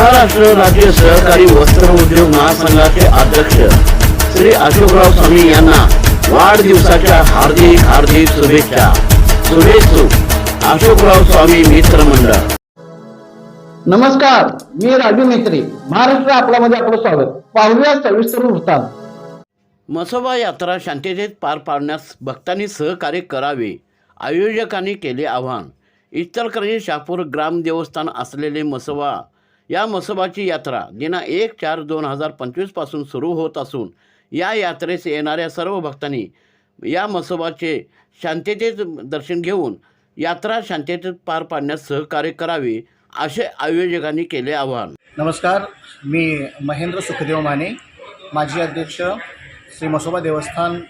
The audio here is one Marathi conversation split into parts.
महाराष्ट्र राज्य सहकारी वस्त्र उद्योग महासंघाचे अध्यक्ष श्री अशोकराव स्वामी यांना वाढदिवसाच्या हार्दिक हार्दिक शुभेच्छा. शुभेच्छू. अशोकराव स्वामी मित्र मंडळ. नमस्कार मी राजू मेत्री. महाराष्ट्र आपल्यामध्ये आपलं स्वागत. पाहुया सविस्तर वृत्तांत. मसोबा यात्रा शांततेत पार पाडण्यास भक्तांनी सहकार्य करावे आयोजकांनी केले आवाहन. इचलकरंजी शापूर ग्राम देवस्थान असलेले मसोबा या मसोबाची यात्रा दिना एक चार दोन हजार पंचवीसपासून सुरू होत असून या यात्रेस येणाऱ्या सर्व भक्तांनी या मसोबाचे शांततेत दर्शन घेऊन यात्रा शांततेत पार पाडण्यास सहकार्य करावे असे आयोजकांनी केले आवाहन. नमस्कार मी महेंद्र सुखदेव माने माजी अध्यक्ष श्री मसोबा देवस्थान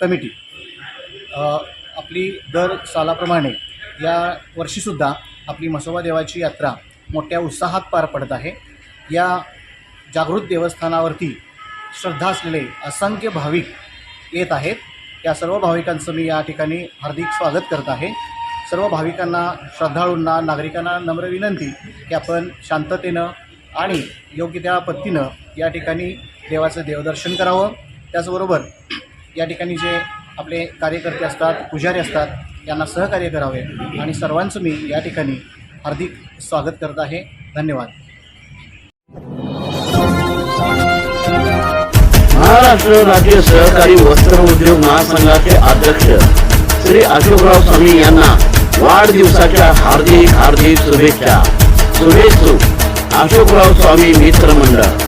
कमिटी. आपली दर सालाप्रमाणे या वर्षीसुद्धा आपली मसोबा देवाची यात्रा मोठ्या उत्साहात पार पडत आहे. या जागृत देवस्थानावरती श्रद्धा असलेले असंख्य भाविक येत आहेत. या सर्व भाविकांचं मी या ठिकाणी हार्दिक स्वागत करत आहे. सर्व भाविकांना श्रद्धाळूंना नागरिकांना नम्र विनंती की आपण शांततेनं आणि योग्य त्या पद्धतीनं या ठिकाणी देवाचं देवदर्शन करावं. त्याचबरोबर या ठिकाणी जे आपले कार्यकर्ते असतात पुजारी असतात यांना सहकार्य करावे. आणि सर्वांचं मी या ठिकाणी हार्दिक स्वागत करत आहे. धन्यवाद. महाराष्ट्र राज्य सहकारी वस्त्र उद्योग महासंघाचे अध्यक्ष श्री अशोकराव स्वामी यांना वाढदिवसाच्या हार्दिक हार्दिक शुभेच्छा. शुभेच्छू अशोकराव स्वामी मित्र मंडळ.